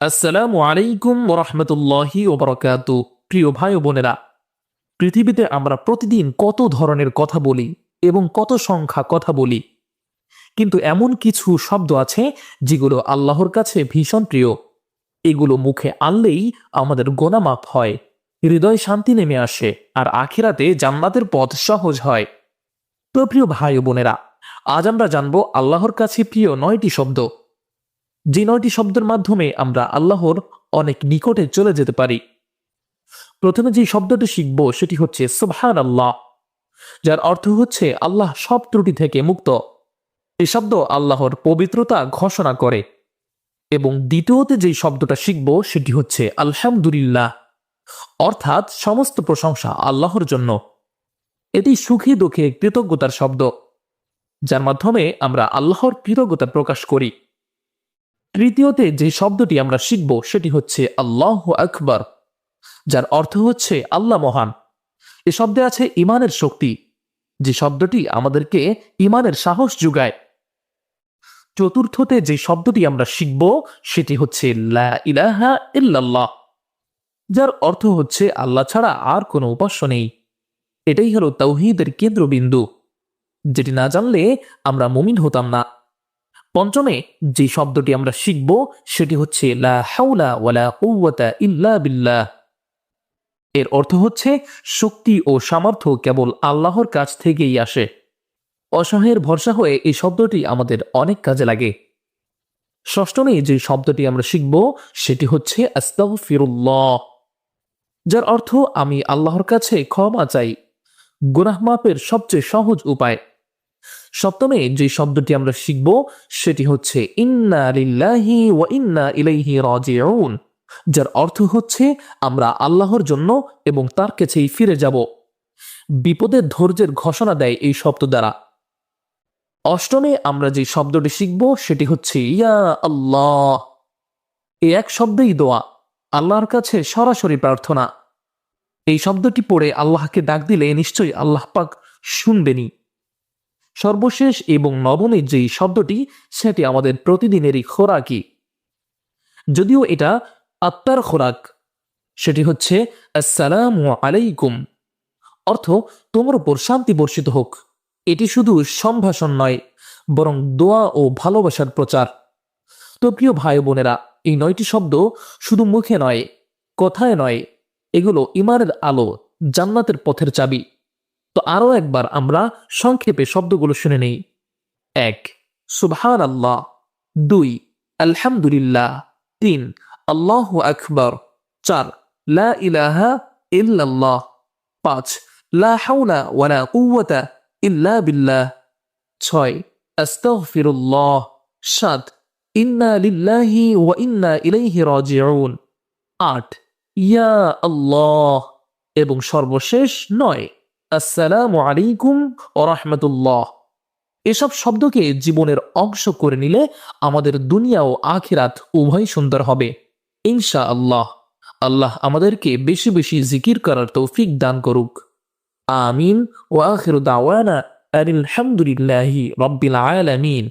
আসসালামু আলাইকুম ওরহমতুল্লাহি ওবরাকাত। প্রিয় ভাই বোনেরা, পৃথিবীতে আমরা প্রতিদিন কত ধরনের কথা বলি এবং কত সংখ্যা কথা বলি। কিন্তু এমন কিছু শব্দ আছে যেগুলো আল্লাহর কাছে ভীষণ প্রিয়। এগুলো মুখে আনলেই আমাদের গোনামাপ হয়, হৃদয় শান্তি নেমে আসে আর আখিরাতে জান্নাতের পথ সহজ হয়। তো প্রিয় ভাই বোনেরা, আজ আমরা জানব আল্লাহর কাছে প্রিয় নয়টি শব্দ। যে নয়টি শব্দের মাধ্যমে আমরা আল্লাহর অনেক নিকটে চলে যেতে পারি। প্রথমে যে শব্দটি শিখব সেটি হচ্ছে সুবহান আল্লাহ যার অর্থ হচ্ছে আল্লাহ সব ত্রুটি থেকে মুক্ত। এই শব্দ আল্লাহর পবিত্রতা ঘোষণা করে। এবং দ্বিতীয়তে যে শব্দটা শিখব সেটি হচ্ছে আলহামদুলিল্লাহ, অর্থাৎ সমস্ত প্রশংসা আল্লাহর জন্য। এটি সুখী দুঃখে কৃতজ্ঞতার শব্দ, যার মাধ্যমে আমরা আল্লাহর কৃতজ্ঞতা প্রকাশ করি। তৃতীয়তে যে শব্দটি আমরা শিখব সেটি হচ্ছে আল্লাহ আকবর, যার অর্থ হচ্ছে আল্লাহ মহান। এ শব্দে আছে ইমানের শক্তি, যে শব্দটি আমাদেরকে ইমানের সাহস যোগায়। চতুর্থতে যে শব্দটি আমরা শিখব সেটি হচ্ছে লা ইলাহা ইল্লাল্লাহ, যার অর্থ হচ্ছে আল্লাহ ছাড়া আর কোনো উপাস্য নেই। এটাই হলো তৌহিদের কেন্দ্রবিন্দু, যেটি না জানলে আমরা মুমিন হতাম না। পঞ্চমে যে শব্দটি আমরা শিখব, সেটি হচ্ছে লা হাওলা ওয়ালা কুওয়াতা ইল্লা বিল্লাহ। এর অর্থ হচ্ছে শক্তি ও সামর্থ্য কেবল আল্লাহর কাছ থেকেই আসে। অসহায়ের ভরসা হয়ে এই শব্দটি আমাদের অনেক কাজে লাগে। ষষ্ঠমে যে শব্দটি আমরা শিখব, সেটি হচ্ছে যার অর্থ আমি আল্লাহর কাছে ক্ষমা চাই। গুনাহ মাপের সবচেয়ে সহজ উপায়। সপ্তমে যে শব্দটি আমরা শিখব, সেটি হচ্ছে, ইন্না লিল্লাহি ওয়া ইন্না ইলাইহি রাজিউন যার অর্থ হচ্ছে, আমরা আল্লাহর জন্য এবং তার কাছেই ফিরে যাব। বিপদের ধৈর্যের ঘোষণা দেয় এই শব্দ দ্বারা। অষ্টমে আমরা যে শব্দটি শিখব, সেটি হচ্ছে, ইয়া আল্লাহ এ এক শব্দেই দোয়া, আল্লাহর কাছে সরাসরি প্রার্থনা। এই শব্দটি পড়ে আল্লাহকে ডাক দিলে নিশ্চয়ই আল্লাহ পাক শুনবেনি সর্বশেষ এবং নবমের যেই শব্দটি, সেটি আমাদের প্রতিদিনেরই খোরাকি। যদিও এটা আত্মার খোরাক, সেটি হচ্ছে আসসালাম আলাইকুম। অর্থ, তোমার উপর শান্তি বর্ষিত হোক। এটি শুধু সম্ভাষণ নয়, বরং দোয়া ও ভালোবাসার প্রচার। তো প্রিয় ভাই বোনেরা, এই নয়টি শব্দ শুধু মুখে নয়, কথায় নয়, এগুলো ইমানের আলো, জান্নাতের পথের চাবি। তো আরও একবার আমরা সংক্ষেপে শব্দগুলো শুনে নেই। এক সুবহান আল্লাহ দুই, আলহামদুলিল্লাহ। তিন, আল্লাহ আকবর। চার, লা ইলাহা ইল্লাল্লাহ। পাঁচ, লা হাওলা ওয়ালা কুওয়াতা ইল্লা বিল্লাহ। ছয়, আস্তাগফিরুল্লাহ। সাত, ইন্না লিল্লাহি ওয়া ইন্না ইলাইহি রাজিউন। আট, ইয়া আল্লাহ। এবং সর্বশেষ নয় আসসালামু আলাইকুম ও রহমতুল্লাহ। এসব শব্দকে জীবনের অংশ করে নিলে আমাদের দুনিয়া ও আখিরাত উভয় সুন্দর হবে ইনশা আল্লাহ আল্লাহ আমাদেরকে বেশি বেশি জিকির করার তৌফিক দান করুক। আমিন। ও আখির দাওয়ানা আলহামদুলিল্লাহি রব্বিল আলামিন।